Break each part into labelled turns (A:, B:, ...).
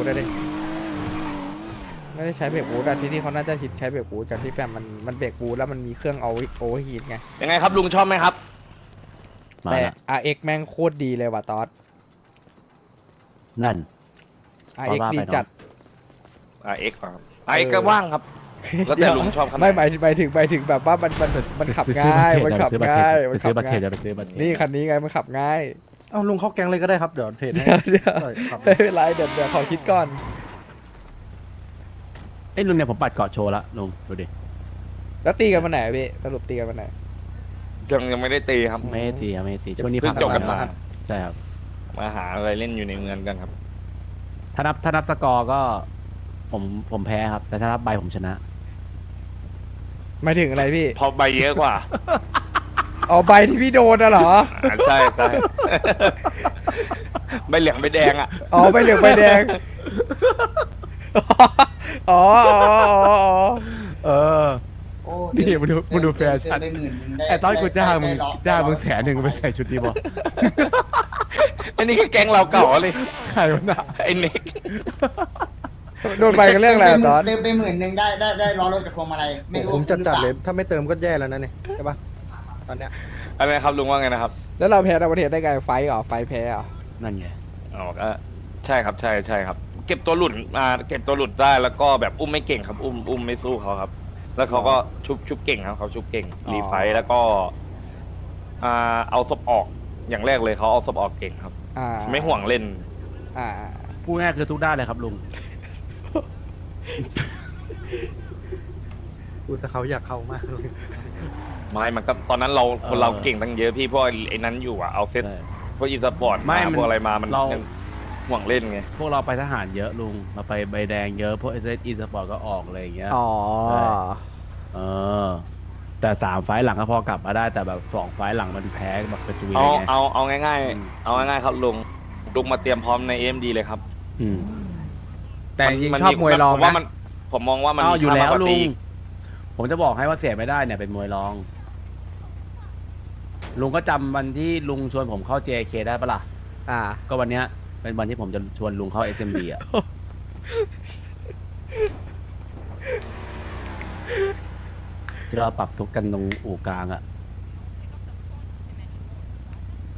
A: บูทได้ดิไม่ได้ใช้เบรกบูทอะที่ที่เขาน่าจะฮิตใช้เบรกบูทกันที่แฟมมันมันเบรกบูทแล้วมันมีเครื่องเอาโอเวอร์ฮีทไง
B: ยังไงครับลุงชอบไหมครับ
C: มา
A: แต่
C: ละ
A: RX แม่งโคตรดีเลยว่ะตอส
C: นั่น
A: RX
C: ว่าไป
A: ดี
C: เนอะ
A: จัด
B: อ่าเอ็กครับอ่าเอ็กก็ว่างครับ แล้วแต่ลุงชอบขนาดไหน
A: ไม่หมายถึงหมายถึงหมายถึงแบบว่ามันมันมันขับง่ายมันขับง่ายมัน
C: ไป
A: ขั
C: ซื้
A: บ
C: อบัตรเคร
A: ง่าย
C: ดิตไปซื้อบัตรเครดิต
A: นี่คันนี้ไงมันขับง่าย
D: เอ้าลุงเข้าแก๊งเลยก็ได้ครับเดี๋ยวเทรดให้
A: เดี๋ยวเดี๋ยว
D: ใช่ครับ
A: ไม่เป็นไรเดี๋ยวเดี๋ยวขอคิดก่อน
C: เอ้ยลุงเนี่ยผมปัดเกาะโชว์ละลุงดูดิ
A: แล้วตีกันวันไหนอะพี่สรุปตีกันวันไหน
B: ยังยังไม่ได้ตีครับ
C: ไม่ได้ตีครับไม่ได้ตีช่วงนี้
B: เพิ่
C: พั
B: ง
C: ก
B: จบกัน
C: มา
B: มา
C: ใช่ครับ
B: มาหาอะไรเล่นอยู่ในเมืองกันครับ
C: ถ้านับถ้านับสกอร์ก็ ผมผมแพ้ครับ แต่ถ้านับใบผมชนะ
A: หมายถึงอะไรพี่
B: พอใบเยอะกว่า
A: เอาใบที่พี่โดนอะเหรอ
B: อ่าใช่ใช่ใบเหลืองใบแดงอะ
A: อ๋อใบเหลืองใบแดง อ๋ออ๋ออ๋ออ๋อ
C: เออ
E: โอ้
C: นี่มาดูมาดูแฟชั่น
E: เดิไปหมื่นหนึ่งได้
C: ไอ้ตอนกูจ้างมึง
E: ได้ร้อย
C: จ้างมึง
E: ได้
C: แสนหนึ่งไปใส่ชุดนี้บ่
B: อันนี้คือแก๊งเราเก่าเลย
C: ใครวะน่ะ
B: ไอ้เน็ก
A: โดนใบกันเรื่องอะไรอะตอน
E: เติมไปหมื่นหนึ่งได้ได้ได้ล้อรถกับพวงมาลัยไม่รู้
D: ผมจัดจัดๆเลย
E: หรือป
D: ถ้าไม่เติมก็แย่แล้วนะเนี่ยใช่ปะ ตอนเนี้ย
B: อะไรนะครับลุงว่าไงนะครับ
A: แล้วเราแพ้ในประเทศได้ไงไฟท์เหรอไฟท์แพ้เหรอ
C: นั่นไง
B: อ๋อก็ใช่ครับใช่ใช่ครับ เก็บตัวหลุดมาเก็บตัวหลุดได้แล้วก็แบบอุ้มไม่เก่งครับ อุ้มอุ้มไม่สู้เขาครับ แล้วเขาก็ชุบชุบเก่งครับเขาชุบเก่งรีไฟท์แล้วก็อ่าเอาศพออกอย่างแรกเลยเขาเอาศพออกเก่งครับ
A: อ่า
B: ไม่ห่วงเล่น
A: อ่า
C: พูดง่ายคือทุกด้านเลยครับลุง
D: กูจะเขาอยากเข้ามากเลย
B: ไม่มันก็ตอนนั้นเราคน
C: เออ
B: เราเก่งตั้งเยอะพี่เพราะไอ้นั้นอยู่อะเอาเซต
C: ใช่
B: พวกอีสปอร์ต
C: ไม่
B: มา
C: มัน
B: พวกอะไรมา มัน
C: เรา
B: ยังห่วงเล่นไง
C: พวกเราไปทหารเยอะลุงเราไปใบแดงเยอะพวกเอสเออีสปอร์ตก็ออกอะไรอย่างเงี้ย
A: อ๋อ
C: ใช่ เออ แต่สามไฟล์หลังก็พอกลับมาได้แต่แบบสองไฟล์หลังมันแพ้แบบกระจุย
B: เอา
C: เลยไง
B: เอา เอาง่าย
C: อืม
B: ๆ เอาง่ายๆครับลุงลุงมาเตรียมพร้อมในเอ็มดีเลยครับ
C: อืม
A: แต่จริง
B: มัน
A: ๆชอบมวยรอง
B: ผมว่า
A: นะ
B: มัน ผมมองว่ามัน
C: อ้าว
B: มี
C: อยู่
B: ค่า
C: แล้
B: มาก
C: ว
B: กว่า
C: ลุ
B: ตี
C: ง ผมจะบอกให้ว่าเสียไม่ได้เนี่ยเป็นมวยรอง ลุงก็จำวันที่ลุงชวนผมเข้า JK ได้ปะล่ะ
A: อ่า
C: ก็วันเนี้ยเป็นวันที่ผมจะชวนลุงเข้า SMD อะ ที่เราปรับทุกข์กันตรงอู่กลางอะ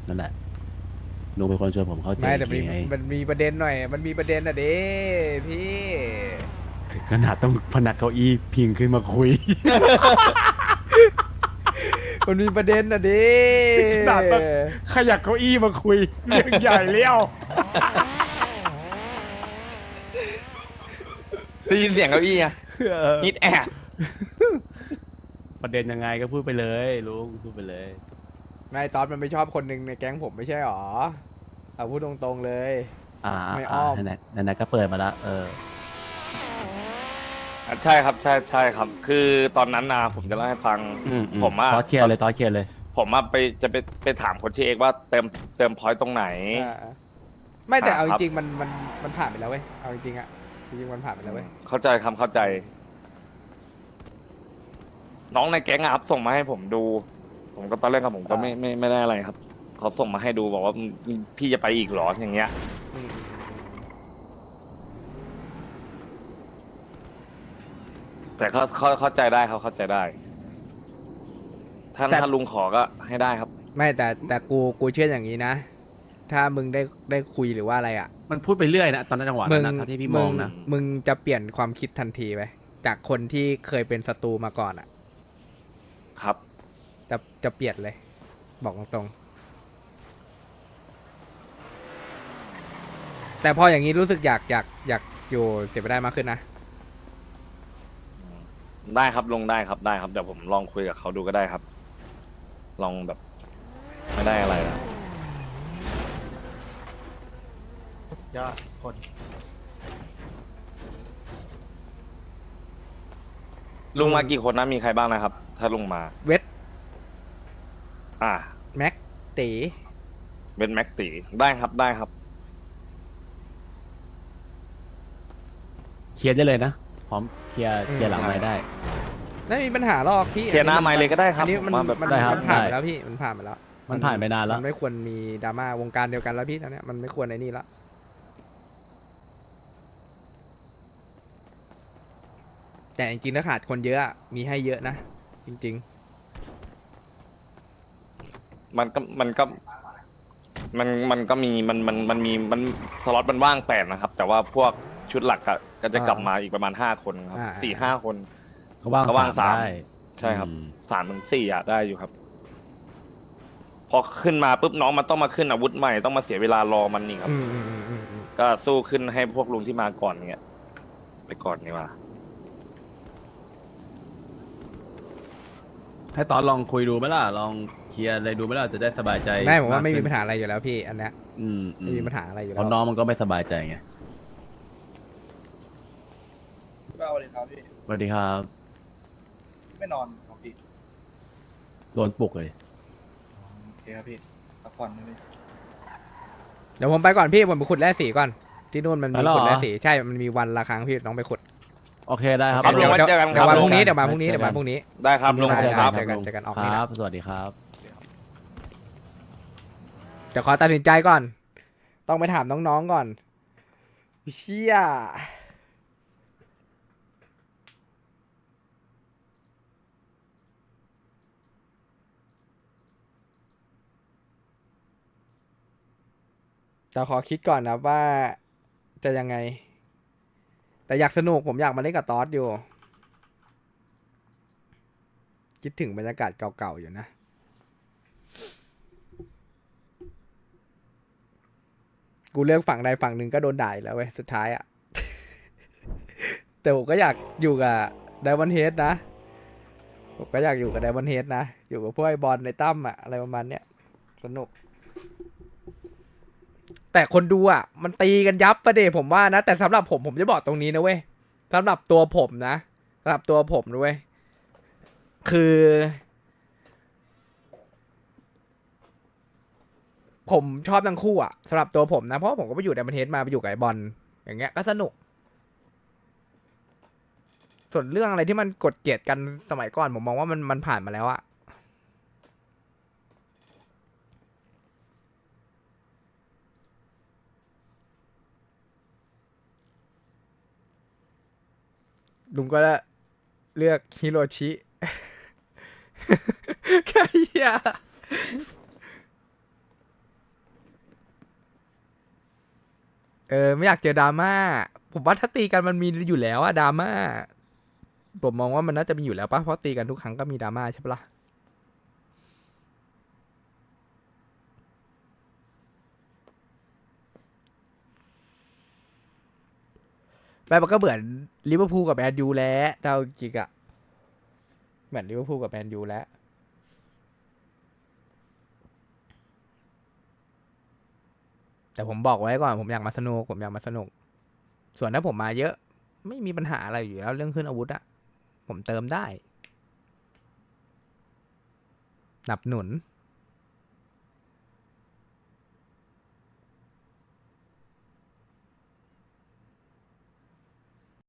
C: นั่นแหละ ลุงเป็นคนชวนผมเข้า
A: ไม่แต่
C: JK
A: มันมี
C: ไง
A: มันมีประเด็นหน่อย มันมีประเด็นอะเด้พี่
C: ถึงขนาดต้องพนักเก้าอี้พิงขึ้นมาคุย
A: มันมีประเด็นอะเด้
C: ขนาดนั้นขยักเก้าอี้มาคุยเรื่องใหญ่เลี้ยว
B: ได้ยินเสียงเก้าอี้อะนิดแอบ
C: ประเด็นยังไงก็พูดไปเลยลุงพูดไปเลย
A: ไม่ตอนมันไม่ชอบคนหนึ่งในแก๊งผมไม่ใช่หรอเอาพูดตรงๆเลย
C: อ่า
A: ไม่อ้อม
C: นั่นแหละนั่นแหละก็เปิดมาแล้วเออ
B: อะใช่ครับใช่ใช่ครับ คือตอนนั้นนะผมจะเล่าให้ฟัง
C: อืมอื
B: ผมอะ
C: ตอสเคลียร์เลยตอสเคลียร์เลย
B: ผมอะไปจะไปไปถามคนที่เอกว่าเติมเติมพอยต์ตรงไหน
A: อ่าไม่แต่
B: อ่า
A: เอาจ
B: ครับ
A: ริงๆมันมันมันผ่านไปแล้วเว้ยเอาจริงๆอะจริงๆมันผ่านไปแล้วเว้ย
B: เข้าใจคำเข้าใจ น้องในแก๊งอะครับส่งมาให้ผมดู ผมก็ตอนแรกกับผมก็ไม่ไม่ไม่ได้อะไรครับเขาส่งมาให้ดูบอกว่าอืมพี่จะไปอีกเหรออย่างเงี้ย
A: อืม
B: แต่เขาเขาเข้าใจได้เขาเข้าใจได้ถ้า
C: แต่
B: ถ้าลุงขอก็ให้ได้ครับ
A: ไม่แต่แต่กูกูเชื่ออย่างนี้นะ ถ้ามึงได้ได้คุยหรือว่าอะไรอะ
C: มันพูดไปเรื่อยนะตอนนั้นจังหวะ
A: มึ
C: นั้น
A: ง
C: นะเท่าที่พี่มองนะ
A: มึงจะเปลี่ยนความคิดทันทีไปจากคนที่เคยเป็นศัตรูมาก่อนอะ
B: ครับ
A: จะจะเปลี่ยนเลย บอกตรงๆแต่พออย่างนี้รู้สึกอยากอยากอยากอยู่เสียไปได้มากขึ้นนะ
B: ได้ครับลงได้ครับได้ครับเดี๋ยวผมลองคุยกับเขาดูก็ได้ครับ ลองแบบไม่ได้อะไรนะ
D: ยอดคน
B: ลุงมากี่คนนะมีใครบ้างนะครับ ถ้าลุงมา
A: เวท
B: อ่า
A: แม็กตี
B: เป็นแม็กตีได้ครับได้ครับ
C: เคลียร์ได้เลยนะพ ร้อมเคลียร์เคลียร์หลังไม้ได้
A: ไม่มีปัญหาหรอกพี่
B: เคลียร์หน้าไมค์เลยก็ได้ครับ
A: อันนี้มัน
B: แบบ
A: มันผ่านไปแล้วพี่มันผ่านไปแล้ว
C: มันผ่านไปนานแล้ว
A: มันไม่ควรมีดราม่าวงการเดียวกันแล้วพี่ตอนเนี้ยมันไม่ควรในนี่ละแต่จริงๆถ้าขาดคนเยอะมีให้เยอะนะจริง
B: มันก็มันก็ มันมันก็มีมันมันมันมีมันสล็อตมันว่างแปดนะครับ แต่ว่าพวก ชุดหลักอะก็จะกลับมาอีกประมาณห้าคนครับ
A: อ่า
B: สี่ห้าคน
C: เขาว่าง
B: เขาว่าง
C: สาม
B: สาม
C: ได้
B: ใช่ครับ
C: อืม
B: สามถึงสี่อะได้อยู่ครับ พอขึ้นมาปุ๊บน้องมันต้องมาขึ้นอาวุธใหม่ต้องมาเสียเวลารอมันนี่ค
A: ๆ
B: รับ
A: อืมอืมอืมอืมอืม
B: ก็สู้ขึ้นให้พวกลุงที่มาก่อนเงี้ยไปก่อนนี่ว่า
C: ให้ตอนลองคุยดูไหมล่ะ ลองเคลียร์อะไรดูไหมล่ะ จะได้สบายใจ
A: ไม่ผมว่าไม่มี
C: ขึ้น
A: ปัญหาอะไรอยู่แล้วพี่อันเนี้ย
C: อืมอื
A: ไม่มีปัญหาอะไรอยู่
C: เพ
A: แล้ว
C: ราะน้องมันก็ไม่สบายใจไง
F: สวัสดี ครับพี่
C: สวัสดีครับ
F: ไม่นอนครับพี่
C: โดนปลุกเลย
F: โอเคครับพี่พักผ่อนนะพี่
A: เดี๋ยวผมไปก่อนพี่ผมไปขุดแร่สีก่อน ที่นู่นมันมี
C: ไปแล้วเหรอ
A: ขุดแร่สีใช่ มันมีวันละครั้งพี่น้องไปขุด
C: โอเคได้ครับ
B: ครับ
A: เดี๋ยว
B: ลุงไว้
A: เดี๋ยว
B: เจอกัน
A: เดี๋ยว
B: ครั
A: มา
B: บ
A: พรุ่งนี้
C: ลุง
A: เดี๋ยวมาพรุ่งนี้
C: เจอกัน
A: เดี๋ยวมาพรุ่งนี้
B: ได้ครับลุง
A: ได้
B: ค
A: ได้
B: รับ
A: เจอกันเจอกันออกนี่
C: ค
A: นะ
C: รับ สวัสดีครับ
A: เดี๋ยวขอตัดสินใจก่อน ต้องไปถามน้องๆก่อนเชี่ย แต่ขอคิดก่อนนะว่าจะยังไง แต่อยากสนุกผมอยากมาเล่นกับตอสอยู่ คิดถึงบรรยากาศเก่าๆอยู่นะกูเลือกฝั่งใดฝั่งหนึ่งก็โดนด่ายแล้วเว้ยสุดท้ายอะแต่ผมก็อยากอยู่กับไดวันเฮดนะผมก็อยากอยู่กับไดวันเฮดนะ อยู่กับพวกไอ้บอลในตั้มอะอะไรประมาณเนี้ยสนุก แต่คนดูอะ มันตีกันยับประเดผมว่านะ แต่สำหรับผมผมจะบอกตรงนี้นะเว้ยสำหรับตัวผมนะสำหรับตัวผมนะเว้ยคือ ผมชอบทั้งคู่อะสำหรับตัวผมนะ เพราะผมก็ไปอยู่ในประเทศมาไปอยู่กับไอบอลอย่างเงี้ยก็สนุก ส่วนเรื่องอะไรที่มันกดเกลียดกันสมัยก่อน ผมมองว่ามันมันผ่านมาแล้วอะ ลุงก็เลือกฮิโรชิแค่เหี้ยเออไม่อยากเจอดราม่าผมว่าถ้าตีกันมันมีอยู่แล้วอะดราม่าผมมองว่ามันน่าจะมีอยู่แล้วปะเพราะตีกันทุกครั้งก็มีดราม่าใช่ปะล่ะ ไปมันก็เหมือนลิเวอร์พูลกับแมนยูแล้วเท่าจริงอะเหมือนลิเวอร์พูลกับแมนยูแล้วแต่ผมบอกไว้ก่อนผมอยากมาสนุกผมอยากมาสนุก ส่วนถ้าผมมาเยอะ ไม่มีปัญหาอะไรอยู่แล้วเรื่องขึ้นอาวุธอะผมเติมได้หนับหนุน